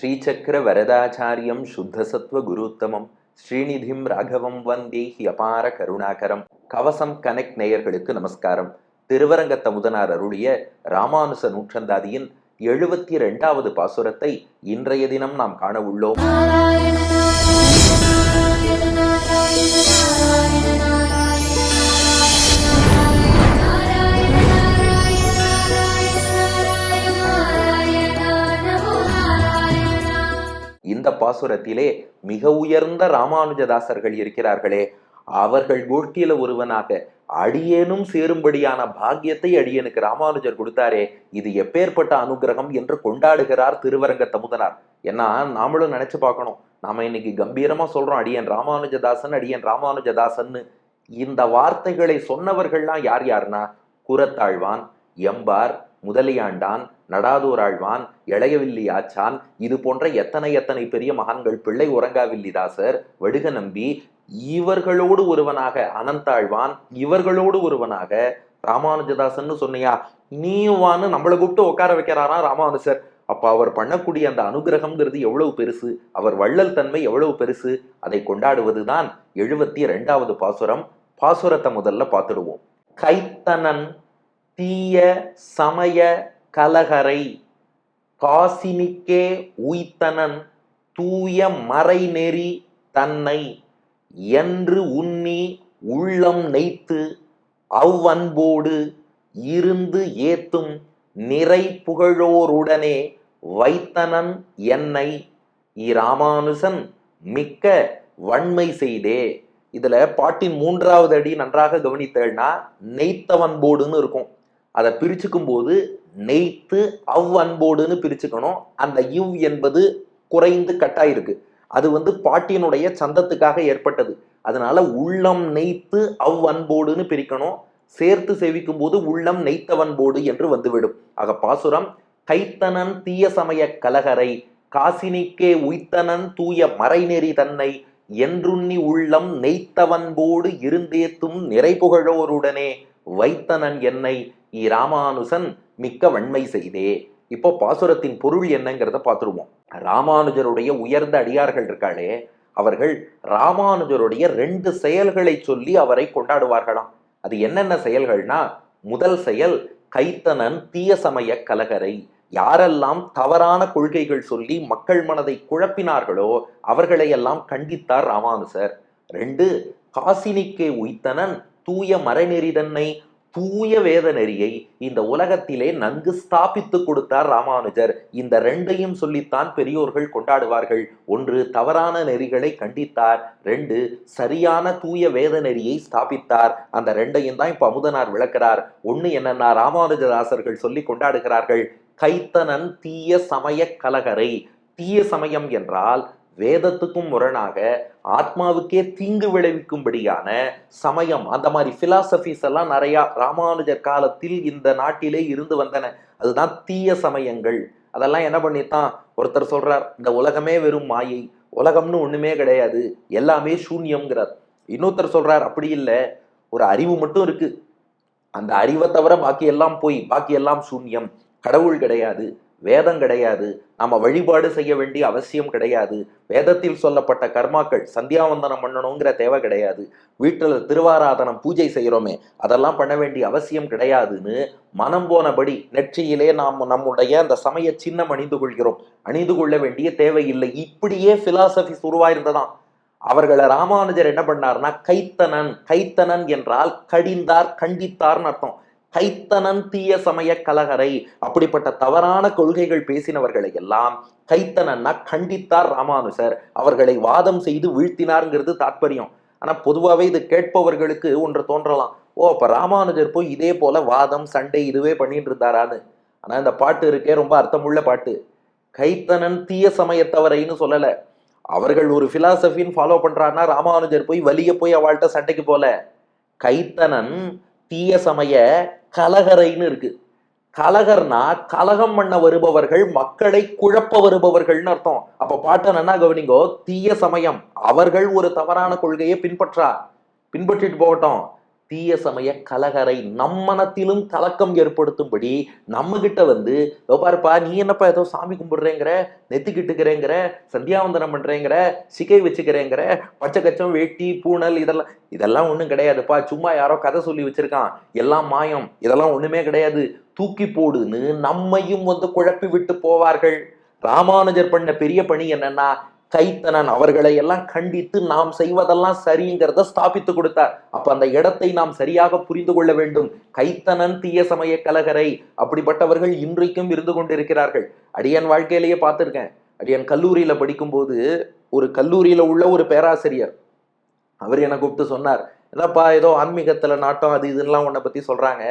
ஸ்ரீசக்கர வரதாச்சாரியம் சுத்தசத்வ குருத்தமம் ஸ்ரீநிதிம் ராகவம் வந்தே அபார கருணாகரம். கவசம் கனெக்ட் நேயர்களுக்கு நமஸ்காரம். திருவரங்க தமுதனார் அருளிய ராமானுச நூற்றந்தாதியின் எழுபத்தி இரண்டாவது பாசுரத்தை இன்றைய தினம் நாம் காண உள்ளோம். இந்த பாசுரத்திலே மிக உயர்ந்த ராமானுஜதாசர்கள் இருக்கிறார்களே. அவர்கள் கோஷ்டியில ஒருவனாக அடியேனும் சேரும்படியான பாக்கியத்தை அடியனுக்கு ராமானுஜர் கொடுத்தாரே. இது எப்பேற்பட்ட அனுகிரகம் என்று கொண்டாடுகிறார் திருவரங்க தமுதனார். ஏன்னா நாமளும் நினைச்சு பார்க்கணும். நாம இன்னைக்கு கம்பீரமா சொல்றோம் அடியன் ராமானுஜதாசன் அடியன் ராமானுஜதாசன்னு. இந்த வார்த்தைகளை சொன்னவர்கள்லாம் யார் யாருன்னா? குரத்தாழ்வான் எம்பார் முதலியாண்டான் நடாதூராழ்வான் இளையவில்லி ஆச்சான் இது போன்ற எத்தனை எத்தனை பெரிய மகான்கள் பிள்ளை உறங்காவில்லிதாசர் வடுக நம்பி இவர்களோடு ஒருவனாக அனந்தாழ்வான் இவர்களோடு ஒருவனாக ராமானுஜதாசன்னு சொன்னியா? நீவான்னு நம்மளை கூப்பிட்டு உட்கார வைக்கிறாரா ராமானுஜர்? அப்ப அவர் பண்ணக்கூடிய அந்த அனுகிரகம்ங்கிறது எவ்வளவு பெருசு? அவர் வள்ளல் தன்மை எவ்வளவு பெருசு? அதை கொண்டாடுவதுதான் எழுபத்தி ரெண்டாவது பாசுரம். பாசுரத்தை முதல்ல பார்த்துடுவோம். கைத்தனன் தீய சமய கலகரை காசினிக்கே உய்த்தனன் தூய மறைநெறி தன்னை என்று உன்னி உள்ளம் நெய்த்து அவ்வன்போடு இருந்து ஏத்தும் நிறை புகழோருடனே வைத்தனன் என்னை. இராமானுசன் மிக்க வன்மை செய்தே. இதுல பாட்டின் மூன்றாவது அடி நன்றாக கவனித்தேன்னா நெய்த்தவன்போடுன்னு இருக்கும். அதை பிரிச்சுக்கும் போது நெய்த்து அவ் அன்போடுன்னு பிரிச்சுக்கணும். அந்த இவ் என்பது குறைந்து கட்டாயிருக்கு அது வந்து பாட்டியனுடைய சந்தத்துக்காக ஏற்பட்டது. அதனால உள்ளம் நெய்த்து அவ் அன்போடுன்னு பிரிக்கணும். சேர்த்து சேவிக்கும் போது உள்ளம் நெய்த்தவன்போடு என்று வந்துவிடும். ஆக பாசுரம் கைத்தனன் தீய சமய கலகரை காசினிக்கே உய்த்தனன் தூய மறைநெறி தன்னை என்றுண்ணி உள்ளம் நெய்த்தவன்போடு இருந்தேத்தும் நிறைபுகழோருடனே வைத்தனன் என்னை இராமானுசன் மிக்க வன்மை செய்தே. இப்போ பாசுரத்தின் பொருள் என்னங்கிறத பார்த்துருவோம். ராமானுஜருடைய உயர்ந்த அடியார்கள் இருக்காளே அவர்கள் ராமானுஜருடைய ரெண்டு செயல்களை சொல்லி அவரை கொண்டாடுவார்களாம். அது என்னென்ன செயல்கள்னா முதல் செயல் கைத்தனன் தீய சமய கலகரை. யாரெல்லாம் தவறான கொள்கைகள் சொல்லி மக்கள் மனதை குழப்பினார்களோ அவர்களை எல்லாம் கண்டித்தார் ராமானுசர் ரெண்டு காசினிக்கே உய்த்தனன் தூய மறைநெறி தன்னை தூய வேத நெறியை இந்த உலகத்திலே நன்கு ஸ்தாபித்து கொடுத்தார் ராமானுஜர். இந்த ரெண்டையும் சொல்லித்தான் பெரியோர்கள் கொண்டாடுவார்கள். ஒன்று தவறான நெறிகளை கண்டித்தார். ரெண்டு சரியான தூய வேத நெறியை ஸ்தாபித்தார். அந்த ரெண்டையும் தான் இப்ப அமுதனார் விளக்குறார். ஒண்ணு என்னன்னா ராமானுஜதாசர்கள் சொல்லி கொண்டாடுகிறார்கள் கைத்தனன் தீய சமய கலகரை. தீய சமயம் என்றால் வேதத்துக்கும் முரணாக ஆத்மாவுக்கே தீங்கு விளைவிக்கும்படியான சமயம் அந்த மாதிரி பிலாசபிஸ் எல்லாம் நிறையா ராமானுஜர் காலத்தில் இந்த நாட்டிலே இருந்து வந்தன. அதுதான் தீய சமயங்கள். அதெல்லாம் என்ன பண்ணித்தான்? ஒருத்தர் சொல்றார் இந்த உலகமே வெறும் மாயை உலகம்னு ஒண்ணுமே கிடையாது எல்லாமே சூன்யம்ங்கிறார். இன்னொருத்தர் சொல்றார் அப்படி இல்லை ஒரு அறிவு மட்டும் இருக்கு. அந்த அறிவை தவிர பாக்கி எல்லாம் போய் பாக்கி எல்லாம் சூன்யம் கடவுள் கிடையாது. வேதம் கிடையாது. நம்ம வழிபாடு செய்ய வேண்டிய அவசியம் கிடையாது. வேதத்தில் சொல்லப்பட்ட கர்மாக்கள் சந்தியாவந்தனம் பண்ணணுங்கிற தேவை கிடையாது. வீட்டில் திருவாராதனம் பூஜை செய்கிறோமே அதெல்லாம் பண்ண வேண்டிய அவசியம் கிடையாதுன்னு மனம் போனபடி நெற்றியிலே நாம் நம்முடைய அந்த சமய சின்னம் அணிந்து கொள்கிறோம். அணிந்து கொள்ள வேண்டிய தேவையில்லை. இப்படியே பிலாசபிஸ் உருவாயிருந்ததாம். அவர்களை ராமானுஜர் என்ன பண்ணார்னா கைத்தனன் கைத்தனன் என்றால் கடிந்தார் கண்டித்தார்னு அர்த்தம். கைத்தனன் தீய சமய கலகரை. அப்படிப்பட்ட தவறான கொள்கைகள் பேசினவர்களை எல்லாம் கைத்தனன்னா கண்டித்தார் ராமானுசர். அவர்களை வாதம் செய்து வீழ்த்தினார்ங்கிறது தாற்பயம் ஆனா பொதுவாகவே இது கேட்பவர்களுக்கு ஒன்று தோன்றலாம். ஓ அப்ப ராமானுஜர் போய் இதே போல வாதம் சண்டை இதுவே பண்ணிட்டு இருந்தாரான்னு ஆனா இந்த பாட்டு இருக்கே ரொம்ப அர்த்தமுள்ள பாட்டு. கைத்தனன் தீய சமயத்தவரைன்னு சொல்லல. அவர்கள் ஒரு பிலாசபின்னு ஃபாலோ பண்றாருன்னா ராமானுஜர் போய் வலிய போய் அவள்கிட்ட சண்டைக்கு போல. கைத்தனன் தீய சமய கலகரைன்னு இருக்கு. கலகர்னா கலகம் பண்ண வருபவர்கள் மக்களை குழப்ப வருபவர்கள்னு அர்த்தம். அப்ப பாட்டு நன்னா கவனிங்கோ? தீய சமயம். அவர்கள் ஒரு தவறான கொள்கையை பின்பற்றா. பின்பற்றிட்டு போகட்டும். தீய சமய கலகரை நம் மனத்திலும் கலக்கம் ஏற்படுத்தும்படி நம்ம கிட்ட வந்து பாருப்பா நீ என்னப்பா ஏதோ சாமி கும்பிடுறேங்கிற நெத்திக்கிட்டுக்கிறேங்கிற சந்தியாவந்தனம் பண்றேங்கிற சிகை வச்சுக்கிறேங்கிற பச்சை கச்சம் வேட்டி பூணல் இதெல்லாம் இதெல்லாம் ஒண்ணும் கிடையாதுப்பா. சும்மா யாரோ கதை சொல்லி வச்சிருக்கான். எல்லாம் மாயம். இதெல்லாம் ஒண்ணுமே கிடையாது. தூக்கி போடுன்னு நம்மையும் வந்து குழப்பி விட்டு போவார்கள். ராமானுஜர் பண்ண பெரிய பணி என்னன்னா கைத்தனன் அவர்களை எல்லாம் கண்டித்து நாம் செய்வதெல்லாம் சரிங்கிறத ஸ்தாபித்து கொடுத்தார். அப்ப அந்த இடத்தை நாம் சரியாக புரிந்து கொள்ள வேண்டும். கைத்தனன் தீய சமய கலகரை அப்படிப்பட்டவர்கள் இன்றைக்கும் இருந்து கொண்டிருக்கிறார்கள். அடியன் வாழ்க்கையிலேயே பார்த்துருக்கேன். அடியன் கல்லூரியில படிக்கும்போது ஒரு கல்லூரியில உள்ள ஒரு பேராசிரியர். அவர் என்னை கூப்பிட்டு சொன்னார். என்னப்பா ஏதோ ஆன்மீகத்துல நாட்டம் அது இதெல்லாம் உன்னை பத்தி சொல்றாங்க.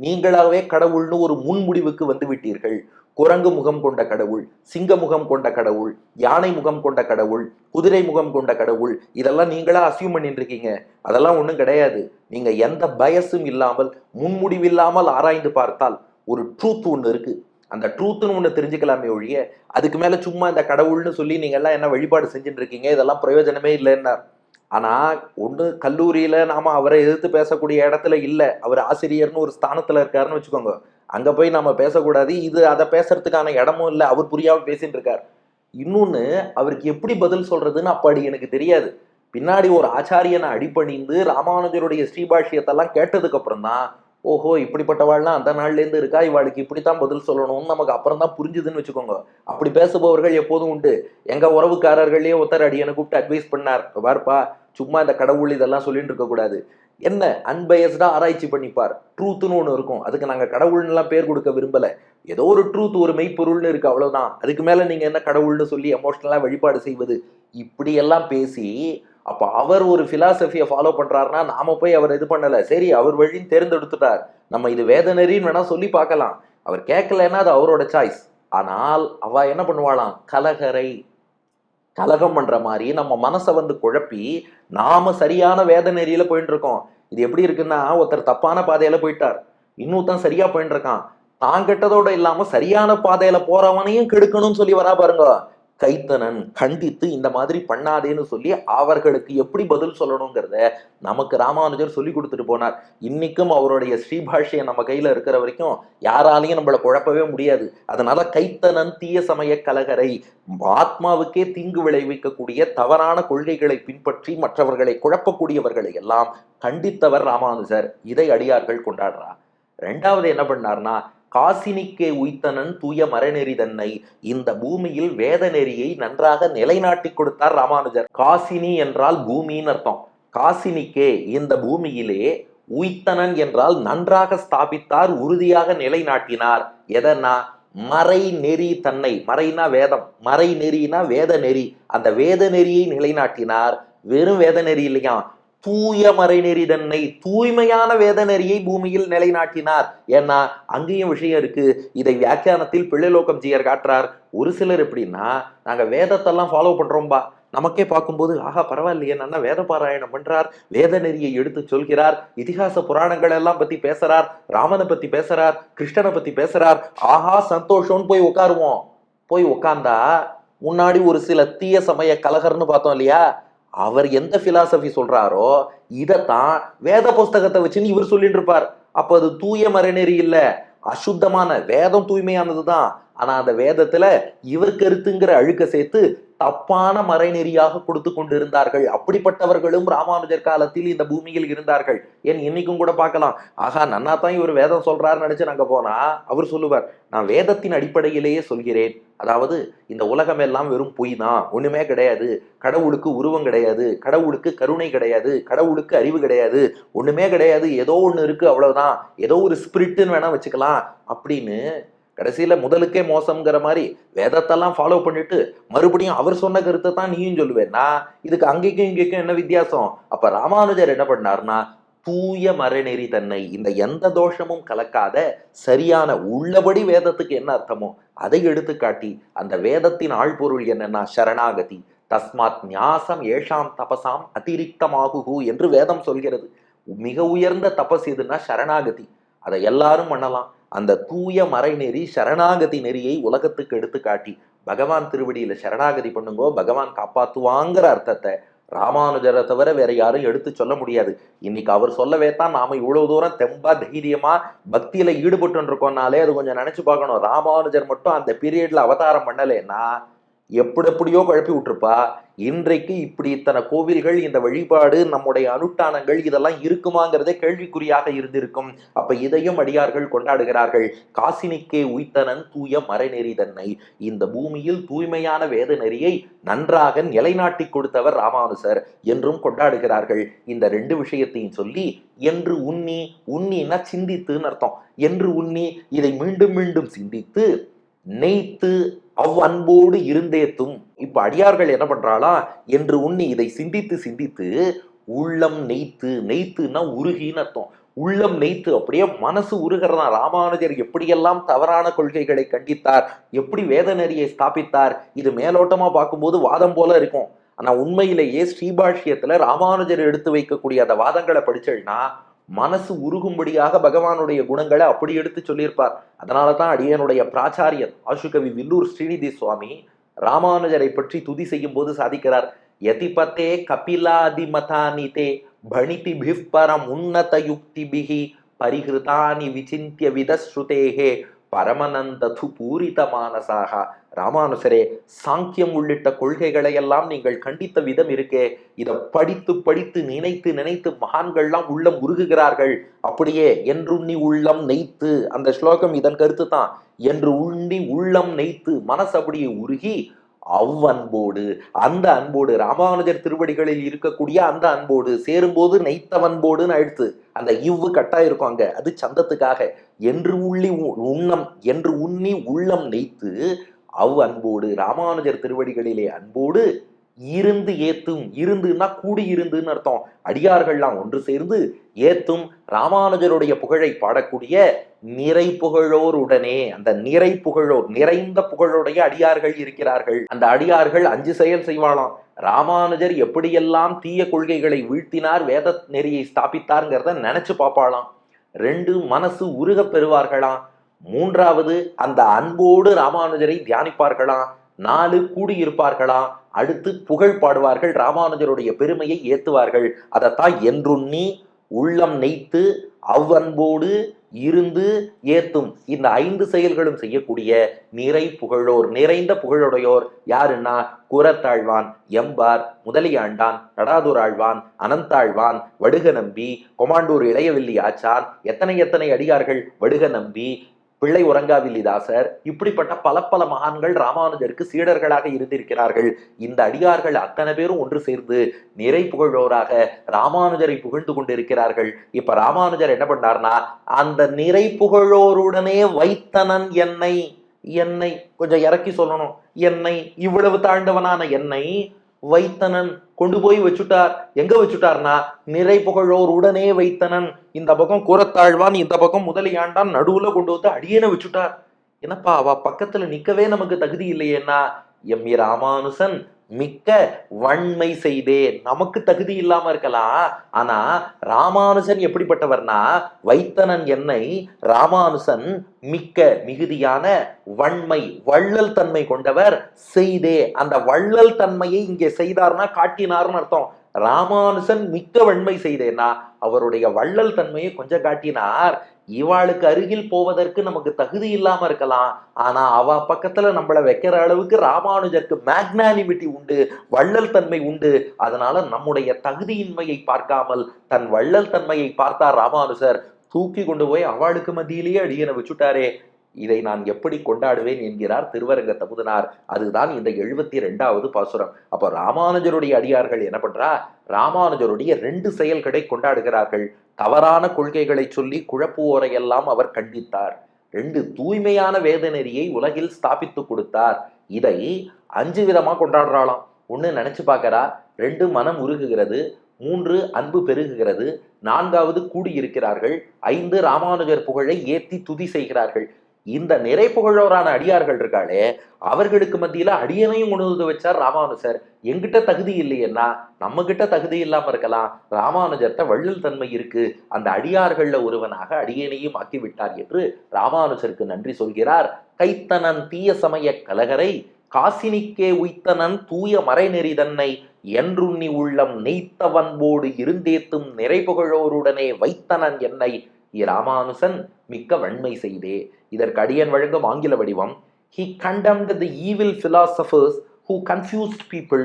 நீங்களாகவே கடவுள்னு ஒரு முன்முடிவுக்கு வந்து விட்டீர்கள். குரங்கு முகம் கொண்ட கடவுள் சிங்க முகம் கொண்ட கடவுள் யானை முகம் கொண்ட கடவுள் குதிரை முகம் கொண்ட கடவுள் இதெல்லாம் நீங்களா அசியூம் பண்ணிட்டு இருக்கீங்க அதெல்லாம் ஒன்றும் கிடையாது. நீங்க எந்த பயசும் இல்லாமல் முன்முடிவில்லாமல் ஆராய்ந்து பார்த்தால் ஒரு ட்ரூத் ஒன்று இருக்கு. அந்த ட்ரூத்துன்னு ஒன்று தெரிஞ்சுக்கலாமே ஒழிய அதுக்கு மேல சும்மா இந்த கடவுள்னு சொல்லி நீங்க எல்லாம் என்ன வழிபாடு செஞ்சுட்டு இருக்கீங்க இதெல்லாம் பிரயோஜனமே இல்லைன்னார். ஆனா ஒண்ணு கல்லூரியில நாம அவரை எதிர்த்து பேசக்கூடிய இடத்துல இல்லை. அவர் ஆசிரியர்னு ஒரு ஸ்தானத்துல இருக்காருன்னு வச்சுக்கோங்க. அங்கே போய் நம்ம பேசக்கூடாது. இது அதை பேசுறதுக்கான இடமும் இல்லை. அவர் புரியாமல் பேசிட்டு இருக்கார். இன்னொன்று அவருக்கு எப்படி பதில் சொல்றதுன்னு அப்படி எனக்கு தெரியாது. பின்னாடி ஒரு ஆச்சாரியனை அடிப்பணிந்து ராமானுஜருடைய ஸ்ரீபாஷ்யத்தெல்லாம் கேட்டதுக்கு அப்புறம் தான் ஓஹோ இப்படிப்பட்டவாள்லாம் அந்த நாள்லேருந்து இருக்கா? இவாளுக்கு இப்படித்தான் பதில் சொல்லணும்னு நமக்கு அப்புறம் தான் புரிஞ்சுதுன்னு வச்சுக்கோங்க. அப்படி பேசுபவர்கள் எப்போதும் உண்டு. எங்க உறவுக்காரர்களே ஒருத்தர் அடியனை கூப்பிட்டு அட்வைஸ் பண்ணார். வார்ப்பா சும்மா இந்த கடவுள் இதெல்லாம் சொல்லிட்டு இருக்கக்கூடாது. என்ன அன்பயஸ்டாக ஆராய்ச்சி பண்ணிப்பார். ட்ரூத்துன்னு ஒன்று இருக்கும். அதுக்கு நாங்கள் கடவுள்னுலாம் பேர் கொடுக்க விரும்பலை. ஏதோ ஒரு ட்ரூத் ஒரு மெய்ப்பொருள்னு இருக்கு அவ்வளோதான் அதுக்கு மேலே நீங்கள் என்ன கடவுள்னு சொல்லி எமோஷ்னலாக வழிபாடு செய்வது? இப்படியெல்லாம் பேசி அப்போ அவர் ஒரு ஃபிலாசபியை ஃபாலோ பண்ணுறாருன்னா நாம் போய் அவர் இது பண்ணலை. சரி அவர் வழின்னு தேர்ந்தெடுத்துட்டார். நம்ம இது வேதனரின்னு வேணால் சொல்லி பார்க்கலாம். அவர் கேட்கலன்னா அது அவரோட சாய்ஸ் ஆனால் அவ என்ன பண்ணுவாளாம்? கலகரை கலகம் பண்ற மாதிரி நம்ம மனசை வந்து குழப்பி நாம சரியான வேத நெறியில போயிட்டு இருக்கோம் இது எப்படி இருக்குன்னா ஒருத்தர் தப்பான பாதையில போயிட்டார். இன்னொருத்தன் சரியா போயிட்டு இருக்கான் தான் கெட்டதோட இல்லாம சரியான பாதையில போறவனையும் கெடுக்கணும்னு சொல்லி வரா பாருங்க. கைத்தனன் கண்டித்து இந்த மாதிரி பண்ணாதேன்னு சொல்லி அவர்களுக்கு எப்படி பதில் சொல்லணுங்கிறத நமக்கு ராமானுஜர் சொல்லி கொடுத்துட்டு போனார். இன்னைக்கும் அவருடைய ஸ்ரீபாஷையை நம்ம கையில இருக்கிற வரைக்கும் யாராலையும் நம்மள குழப்பவே முடியாது. அதனால கைத்தனன் தீய சமய கலகரை ஆத்மாவுக்கே தீங்கு விளைவிக்கக்கூடிய தவறான கொள்கைகளை பின்பற்றி மற்றவர்களை குழப்பக்கூடியவர்களை எல்லாம் கண்டித்தவர் ராமானுஜர். இதை அடியார்கள் கொண்டாடுறார் ரெண்டாவது என்ன பண்ணார்னா காசினிக்கே உய்த்தனன் தூய மரநெறி தன்னை. இந்த பூமியில் வேத நெறியை நன்றாக நிலைநாட்டி கொடுத்தார் ராமானுஜர். காசினி என்றால் பூமின்னு அர்த்தம். காசினிக்கே இந்த பூமியிலே உய்த்தனன் என்றால் நன்றாக ஸ்தாபித்தார் உறுதியாக நிலைநாட்டினார். எதனா மறை நெறி தன்னை. மறைனா வேதம். மறை நெறினா வேத நெறி. அந்த வேத நெறியை நிலைநாட்டினார். வெறும் வேத நெறி இல்லையா? தூய மறைநெறி தன்னை தூய்மையான வேத நெறியை பூமியில் நிலைநாட்டினார். ஏன்னா அங்கேயும் விஷயம் இருக்கு. இதை வியாக்கியானத்தில் பிள்ளைலோக்கம் ஜீயர் காட்டுறார். ஒரு சிலர் எப்படின்னா நாங்க வேதத்தெல்லாம் ஃபாலோ பண்றோம்பா. நமக்கே பார்க்கும்போது ஆஹா பரவாயில்லையே நல்லா வேத பாராயணம் பண்றார். வேத நெறியை எடுத்து சொல்கிறார். இதிகாச புராணங்கள் எல்லாம் பத்தி பேசுறார். ராமனை பத்தி பேசுறார். கிருஷ்ணனை பத்தி பேசுறார். ஆஹா சந்தோஷம்னு போய் உட்காருவோம். போய் உட்காந்தா முன்னாடி ஒரு சில தீய சமய கலகர்னு பார்த்தோம் இல்லையா? அவர் எந்த பிலாசபி சொல்றாரோ இதைத்தான் வேத புஸ்தகத்தை வச்சுன்னு இவர் சொல்லிட்டு இருப்பார். அப்போ அது தூய மறைநெறி இல்லை. அசுத்தமான வேதம் தூய்மையானது தான் ஆனால் அந்த வேதத்தில் இவர் கருத்துங்கிற அழுக்க சேர்த்து தப்பான மறைநெறியாக கொடுத்து கொண்டிருந்தார்கள். அப்படிப்பட்டவர்களும் ராமானுஜர் காலத்தில் இந்த பூமியில் இருந்தார்கள். ஏன் இன்னைக்கும் கூட பார்க்கலாம். ஆகா நன்னா தான் இவர் வேதம் சொல்றாருன்னு நினைச்சு நாங்க போனா அவர் சொல்லுவார் நான் வேதத்தின் அடிப்படையிலேயே சொல்கிறேன். அதாவது இந்த உலகம் எல்லாம் வெறும் பொய் தான். ஒண்ணுமே கிடையாது. கடவுளுக்கு உருவம் கிடையாது. கடவுளுக்கு கருணை கிடையாது. கடவுளுக்கு அறிவு கிடையாது. ஒண்ணுமே கிடையாது. ஏதோ ஒண்ணு இருக்கு அவ்வளவுதான். ஏதோ ஒரு ஸ்பிரிட்னு வேணா வச்சுக்கலாம். அப்படின்னு கடைசியில் முதலுக்கே மோசம்ங்கிற மாதிரி வேதத்தெல்லாம் ஃபாலோ பண்ணிட்டு மறுபடியும் அவர் சொன்ன கருத்தை தான் நீயும் சொல்லுவேன்னா இதுக்கு அங்கேக்கும் இங்கேக்கும் என்ன வித்தியாசம்? அப்ப ராமானுஜர் என்ன பண்ணாருன்னா தூய மறைநெறி தன்னை இந்த எந்த தோஷமும் கலக்காத சரியான உள்ளபடி வேதத்துக்கு என்ன அர்த்தமோ அதை எடுத்துக்காட்டி அந்த வேதத்தின் ஆழ்பொருள் என்னன்னா சரணாகதி. தஸ்மாத் ஞாசம் ஏஷாம் தபசாம் அதிரிக்தமாகுகு என்று வேதம் சொல்கிறது. மிக உயர்ந்த தபஸ் எதுன்னா சரணாகதி. அதை எல்லாரும் பண்ணலாம். அந்த தூய மறைநெறி சரணாகதி நெறியை உலகத்துக்கு எடுத்து காட்டி பகவான் திருவடியில சரணாகதி பண்ணுங்கோ பகவான் காப்பாத்துவாங்கிற அர்த்தத்தை ராமானுஜரை தவிர வேற யாரும் எடுத்து சொல்ல முடியாது. இன்னைக்கு அவர் சொல்லவே தான் நாம இவ்வளவு தூரம் தெம்பா தைரியமா பக்தியில ஈடுபட்டு இருக்கோம்னாலே அது கொஞ்சம் நினைச்சு பார்க்கணும். ராமானுஜர் மட்டும் அந்த பீரியட்ல அவதாரம் பண்ணலேன்னா எப்படி எப்படியோ குழப்பி விட்டுருப்பா. இன்றைக்கு இப்படி இத்தனை கோவில்கள் இந்த வழிபாடு நம்முடைய அனுஷ்டானங்கள் இதெல்லாம் இருக்குமாங்கிறதே கேள்விக்குறியாக இருந்திருக்கும். அப்ப இதையும் அடியார்கள் கொண்டாடுகிறார்கள். காசினிக்கே உய்த்தனன் தூய மறைநெறி தன்னை. இந்த பூமியில் தூய்மையான வேத நெறியை நன்றாக நிலைநாட்டி கொடுத்தவர் ராமானுசர் என்றும் கொண்டாடுகிறார்கள். இந்த ரெண்டு விஷயத்தையும் சொல்லி என்று உன்னி உன்னின்னா சிந்தித்துன்னு அர்த்தம். என்று உன்னி இதை மீண்டும் மீண்டும் சிந்தித்து நெய்த்து அவ் அன்போடு இருந்தேத்தும். இப்ப அடியார்கள் என்ன பண்றாளா? என்று உண்ணி இதை சிந்தித்து சிந்தித்து உள்ளம் நெய்த்து நெய்த்துன்னா உருகின்னு அர்த்தம். உள்ளம் நெய்த்து அப்படியே மனசு உருகிறதா ராமானுஜர் எப்படியெல்லாம் தவறான கொள்கைகளை கண்டித்தார்? எப்படி வேத நெறியை ஸ்தாபித்தார்? இது மேலோட்டமா பார்க்கும்போது வாதம் போல இருக்கும். ஆனா உண்மையிலேயே ஸ்ரீபாஷ்யத்துல ராமானுஜர் எடுத்து வைக்கக்கூடிய அந்த வாதங்களை படிச்சேன்னா மனசு உருகும்படியாக பகவானுடைய குணங்களை அப்படி எடுத்து சொல்லியிருப்பார். அதனால தான் அடியனுடைய பிராச்சாரியர் ஆசுகவி வில்லூர் ஸ்ரீநிதி சுவாமி ராமானுஜரை பற்றி துதி செய்யும் போது சாதிக்கிறார். யதிபத்தே கபிலாதி மதானிதே பணிதி பரம் உன்னத யுக்திபிகி பரிகிருதானி விசிந்திய விதஸ்ருதேகே பரமநந்தது பூரித மானசாக ராமானுசரே சாங்கியம் உள்ளிட்ட கொள்கைகளை எல்லாம் நீங்கள் கண்டித்த விதம் இருக்கே. இதை படித்து படித்து நினைத்து நினைத்து மகான்கள்லாம் உள்ளம் உருகுகிறார்கள். அப்படியே என்றுண்ணி உள்ளம் நெய்த்து அந்த ஸ்லோகம் இதன் கருத்து தான் என்று உண்ணி உள்ளம் நெய்த்து மனசு அப்படியே உருகி அவ்வன்போடு அந்த அன்போடு ராமானுஜர் திருவடிகளில் இருக்கக்கூடிய அந்த அன்போடு சேரும்போது நெய்த்த அன்போடுன்னு அந்த இவ்வு கட்டா இருக்கும் அங்க அது சந்தத்துக்காக. என்று உள்ளி உ- உண்ணம் என்று உண்ணி உள்ளம் நெய்த்து அவ் அன்போடு ராமானுஜர் திருவடிகளிலே அன்போடு இருந்து ஏத்தும் இருந்துன்னா கூடி இருந்துன்னு அர்த்தம். அடியார்கள்லாம் ஒன்று சேர்ந்து ஏத்தும் ராமானுஜருடைய புகழை பாடக்கூடிய நிறை புகழோருடனே அந்த நிறை புகழோர் நிறைந்த புகழுடைய அடியார்கள் இருக்கிறார்கள். அந்த அடியார்கள் அஞ்சு செயல் செய்வாளாம். ராமானுஜர் எப்படியெல்லாம் தீய கொள்கைகளை வீழ்த்தினார் வேத நெறியை ஸ்தாபித்தார்ங்கிறத நினைச்சு பார்ப்பாளாம். ரெண்டு மனசு உருகப் பெறுவார்களாம். மூன்றாவது அந்த அன்போடு ராமானுஜரை தியானிப்பார்களாம். நாலு கூடியிருப்பார்களாம் அடுத்து புகழ் பாடுவார்கள் ராமானுஜருடைய பெருமையை ஏத்துவார்கள். அதைத்தான் என்றுண்ணி உள்ளம் நெய்த்து அவ்வன்போடு இருந்து ஏத்தும். இந்த ஐந்து செயல்களும் செய்யக்கூடிய நிறை புகழோர் நிறைந்த புகழுடையோர் யாருன்னா குரத்தாழ்வான் எம்பார் முதலியாண்டான் நடாதுராழ்வான் அனந்தாழ்வான் வடுக நம்பி கொமாண்டூர் இளையவில்லி ஆச்சான் எத்தனை எத்தனை அடியார்கள் வடுக நம்பி பிள்ளை உறங்காவில்லிதாசர் இப்படிப்பட்ட பல பல மகான்கள் ராமானுஜருக்கு சீடர்களாக இருந்திருக்கிறார்கள். இந்த அடியார்கள் அத்தனை பேரும் ஒன்று சேர்ந்து நிறை புகழோராக ராமானுஜரை புகழ்ந்து கொண்டிருக்கிறார்கள். இப்ப ராமானுஜர் என்ன பண்ணார்னா அந்த நிறை புகழோருடனே வைத்தனன் என்னை என்னை கொஞ்சம் இறக்கி சொல்லணும். என்னை இவ்வளவு தாழ்ந்தவனான என்னை வைத்தனன் கொண்டு போய் வச்சுட்டார். எங்க வச்சுட்டார்னா நிறை புகழோர் உடனே வைத்தனன். இந்த பக்கம் கூறத்தாழ்வான் இந்த பக்கம் முதலியாண்டான் நடுவுல கொண்டு வந்து அடியேன வச்சுட்டார். என்னப்பா அவ பக்கத்துல நிக்கவே நமக்கு தகுதி இல்லையேன்னா எம் இ ராமானுசன் மிக்க வன்மை செய்தே நமக்கு தகுதி இல்லாம இருக்கலாம். ஆனா ராமானுசன் எப்படிப்பட்டவர்னா வைத்தனன் என்னை ராமானுசன் மிக்க மிகுதியான வன்மை வள்ளல் தன்மை கொண்டவர் செய்தே. அந்த வள்ளல் தன்மையை இங்கே செய்தார்னா காட்டினார்னு அர்த்தம். ராமானுசன் மிக்க வன்மை செய்தேன்னா அவருடைய வள்ளல் தன்மையை கொஞ்சம் காட்டினார். இவாளுக்கு அருகில் போவதற்கு நமக்கு தகுதி இல்லாம இருக்கலாம். ஆனா அவ பக்கத்துல நம்மள வைக்கிற அளவுக்கு ராமானுஜருக்கு மேக்னானிமிட்டி உண்டு வள்ளல் தன்மை உண்டு. அதனால நம்முடைய தகுதியின்மையை பார்க்காமல் தன் வள்ளல் தன்மையை பார்த்தார் ராமானுஜர். தூக்கி கொண்டு போய் அவளுக்கு மத்தியிலேயே அடியனை வச்சுட்டாரே. இதை நான் எப்படி கொண்டாடுவேன் என்கிறார் திருவரங்க தமுதனார் அதுதான் இந்த எழுபத்தி ரெண்டாவது பாசுரம். அப்போ ராமானுஜருடைய அடியார்கள் என்ன பண்றா? ராமானுஜருடைய ரெண்டு செயல்களை கொண்டாடுகிறார்கள். தவறான கொள்கைகளை சொல்லி குழப்புவோரையெல்லாம் அவர் கண்டித்தார். ரெண்டு தூய்மையான வேத நெறியை உலகில் ஸ்தாபித்து கொடுத்தார். இதை அஞ்சு விதமா கொண்டாடுறாளாம். ஒன்று நினைச்சு பார்க்கறா ரெண்டு மனம் உருகுகிறது மூன்று அன்பு பெருகுகிறது நான்காவது கூடியிருக்கிறார்கள் ஐந்து ராமானுஜர் புகழை ஏத்தி துதி செய்கிறார்கள். இந்த நிறை புகழோரான அடியார்கள் இருக்காளே அவர்களுக்கு மத்தியில அடியனையும் கொண்டு வந்து வச்சார் ராமானுஜர். எங்கிட்ட தகுதி இல்லையேன்னா நம்ம கிட்ட தகுதி இல்லாம இருக்கலாம். ராமானுஜர்கிட்ட வள்ளல் தன்மை இருக்கு. அந்த அடியார்கள்ல ஒருவனாக அடியனையும் ஆக்கிவிட்டார் என்று ராமானுஜருக்கு நன்றி சொல்கிறார். கைத்தனன் தீய சமய கலகரை காசினிக்கே உய்த்தனன் தூய மறைநெறி தன்னை என்றுண்ணி உள்ளம் நெய்த்தவன்போடு இருந்தேத்தும் நிறைபுகழோருடனே வைத்தனன் என்னை இராமானுசன் மிக்க வன்மை செய்தே இதற்கு அடியன் வழங்கும் ஆங்கில வடிவம் he condemned the evil philosophers who confused people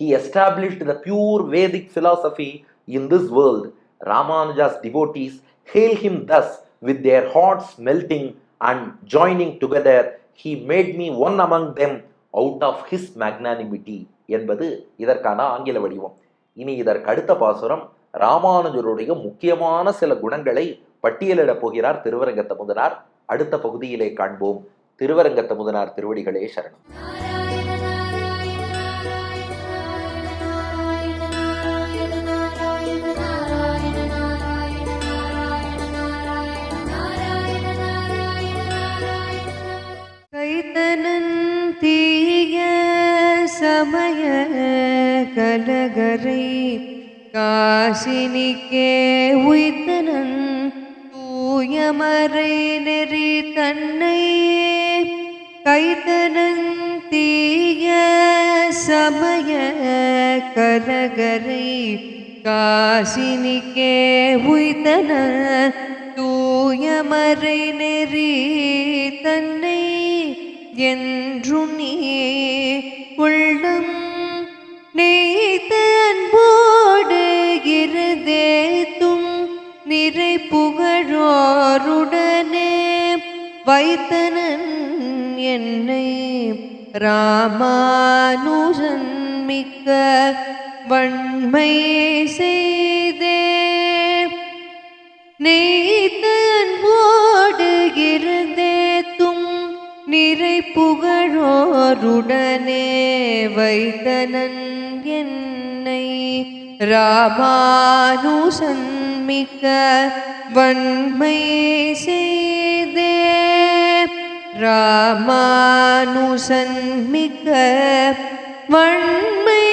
he established the pure Vedic philosophy in this world Ramanuja's devotees hail him thus with their hearts melting and joining together he made me one among them out of his magnanimity என்பது இதற்கான ஆங்கில வடிவம் இனி இதற்கு அடுத்த பாசுரம் ராமானுஜருடைய முக்கியமான சில குணங்களை பட்டியலிடப் போகிறார் திருவரங்கத்த முதனார் அடுத்த பகுதியிலே காண்போம். திருவரங்கத்த முதனார் திருவடிகளே சரணம். காசினிக்கே உய்தனன் தூயமறை நெறி தன்னையே கைதனன் தீய சமய கரகரை காசினிக்கே உய்த்தன தூயமறை நெறி தன்னை என்று நீ உள்ளம் நெய்த அன்போடு வைத்தனன் என்னை ராமானுஜன் மிக்க வன்மை செய்தே. நெய்தன் ஓடுகிறதேத்தும் நிறை புகழோருடனே வைத்தனன் என்னை ராமானுசன் மிக்க வன்மை செய் ராமானுசன் மிக வன்மை